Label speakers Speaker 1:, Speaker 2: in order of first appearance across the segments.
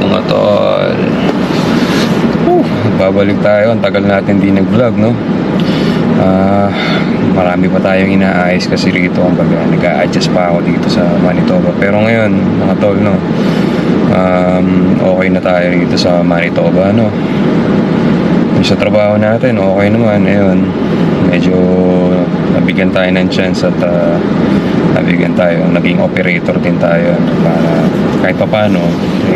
Speaker 1: mga tol? Whew, babalik tayo. Ang tagal natin di nag-vlog, no? Ah, marami pa tayong inaayos kasi rito. Kumbaga, nag-a-adjust pa ako dito sa Manitoba. Pero ngayon, mga tol, no? Um, okay na tayo rito sa Manitoba, no? Sa trabaho natin, okay naman. Ayun, medyo nabigyan tayo ng chance at ah, nabigyan tayo, naging operator din tayo para kahit pa paano,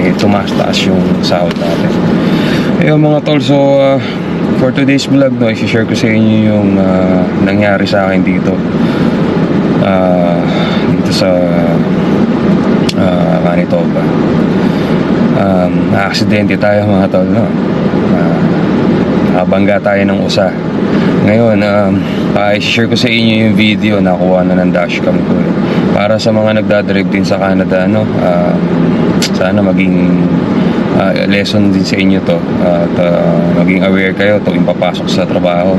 Speaker 1: eh, tumaas-taas yung sahod natin. Ayun mga tol, so ah, for today's vlog, no, i-share ko sa inyo yung ah, nangyari sa akin dito. Ah, dito sa ah, Manitoba. Um, na-aksidente tayo mga tol, no? Ah, Nakabangga tayo ng usa. Ngayon, um, i-share ko sa inyo yung video na kuha na ng dashcam ko. Para sa mga nagdadrive din sa Canada, no? Um, sana maging uh, lesson din sa inyo to. At uh, maging aware kayo tuwing papasok sa trabaho.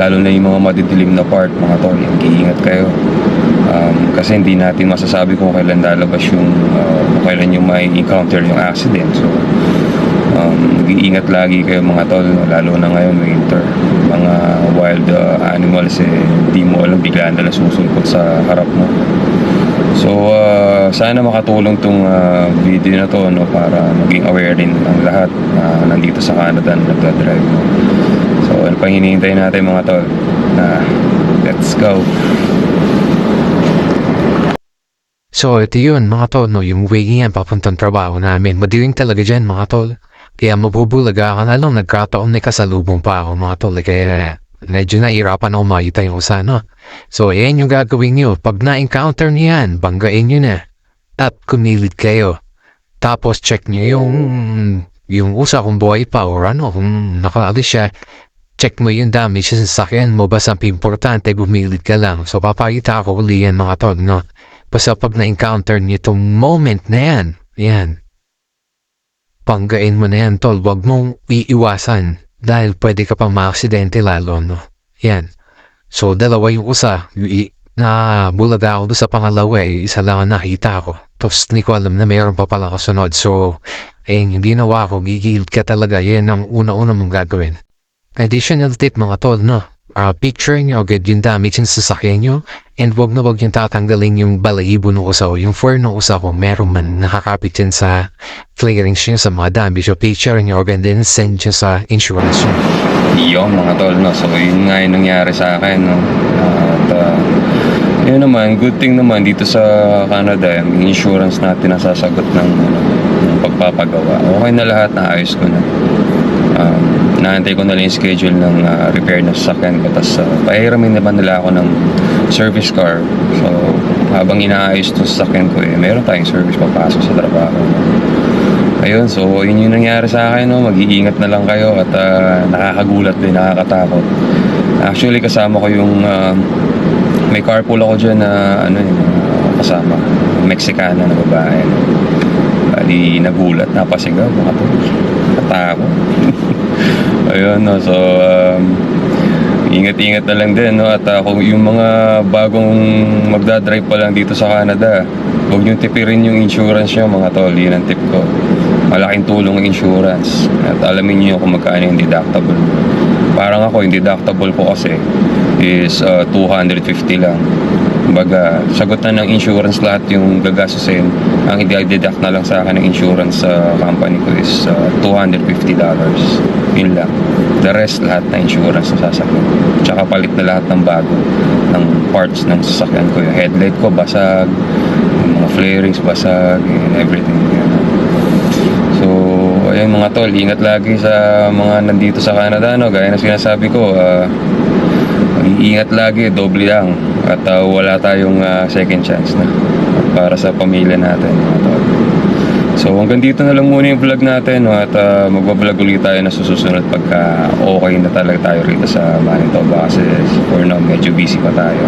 Speaker 1: Lalo na yung mga madidilim na part, mga tol. Mag-iingat kayo. Um, kasi hindi natin masasabi kung kailan lalabas yung uh, kailan yung may encounter yung accident. So, um, mag-iingat lagi kayo mga tol, lalo na ngayon winter. Mga wild uh, animals eh, mo alam bigla na susulpot sa harap mo. So, uh, sana makatulong tong uh, video na to no, para maging aware din ang lahat na nandito sa Canada na nagdadrive. So, ano pang hinihintay natin mga tol? Na, let's go!
Speaker 2: So, ito yun, mga tol, no, yung way yan, papuntang trabaho namin. Madiling talaga dyan, mga tol. Kaya mabubulaga ka na lang, nagkataon na kasalubong pa ako, mga tol. eh, Kaya medyo nahirapan ako makita yung usano. So, yan yung gagawin nyo. Pag na-encounter niyo yan, banggain nyo na. At kumilid kayo. Tapos, check nyo yung, yung usa kung buhay pa or ano, kung nakaalis siya. Check mo yung damage sa sasakyan mo. Basta importante, bumilid ka lang. So, papakita ko uli yan, mga tol, no? Basta pag na-encounter niyo itong moment na yan, yan. Panggain mo na yan, tol. Huwag mong iiwasan. Dahil pwede ka pang maaksidente lalo, no? Yan. So, dalawa yung usa. Yung na bulaga ako sa pangalawa eh. Isa lang ang nakita ko. Tapos, hindi ko alam na mayroon pa pala kasunod. So, eh, yung ginawa ko, gigilid ka talaga. Yan ang una-una mong gagawin. Additional tip mga tol, no? Uh, picture nyo agad yung damage yung sasakyan nyo and wag na wag yung tatanggalin yung balahibo ng usaw. Yung fur ng usaw kung meron man nakakapit yan sa flaring nyo sa mga damage. So picture nyo agad then send nyo sa insurance nyo.
Speaker 1: Yun mga tol, no? So yun nga yung nangyari sa akin, no? At uh, yun naman, good thing naman dito sa Canada, yung insurance natin nasasagot ng, ano, ng pagpapagawa. Okay na lahat, naayos ko na. Um, naantay ko na lang yung schedule ng uh, repair ng sasakyan ko. Tapos uh, pahiramin naman nila ako ng service car. So habang inaayos itong sasakyan ko, eh, meron tayong service papasok sa trabaho. Ayun, so yun yung nangyari sa akin, no? mag-iingat na lang kayo at ah, nakakagulat din, nakakatakot. Actually, kasama ko yung, ah, may carpool ako dyan na, ano yun, ah, kasama, Mexicana na babae. Bali, nagulat, napasigaw, mga to. Katakot. Ayun, no, so, um, ingat-ingat na lang din, no? At ah, kung yung mga bagong magdadrive pa lang dito sa Canada, huwag nyo tipirin yung insurance nyo, mga tol. Yun ang tip ko. Malaking tulong ang insurance. At alamin nyo kung magkano yung deductible. Parang ako, yung deductible ko kasi is ah, 250 lang. Kumbaga, sagot ng insurance lahat yung gagastusin. Ang i-deduct na lang sa akin ng insurance sa company ko is uh, $250. Yun lang. The rest, lahat na insurance na sasakyan. Tsaka palit na lahat ng bago ng parts ng sasakyan ko. Yung headlight ko basag, yung mga flarings basag, and everything. Yan. So, ayun mga tol, ingat lagi sa mga nandito sa Canada, no? Gaya na sinasabi ko, ah, mag-iingat lagi, doble lang. At ah, wala tayong ah, second chance na para sa pamilya natin. So hanggang dito na lang muna yung vlog natin no? at uh, magbablog ulit tayo na susunod pagka okay na talaga tayo rito sa Manitoba kasi for now medyo busy pa tayo.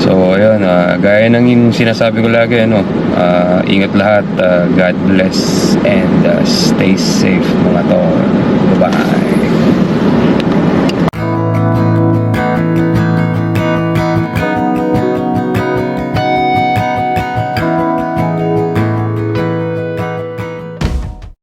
Speaker 1: So ayun, ah, gaya ng yung sinasabi ko lagi, ano, ah, ingat lahat, ah, God bless and ah, stay safe mga tol. Bye-bye.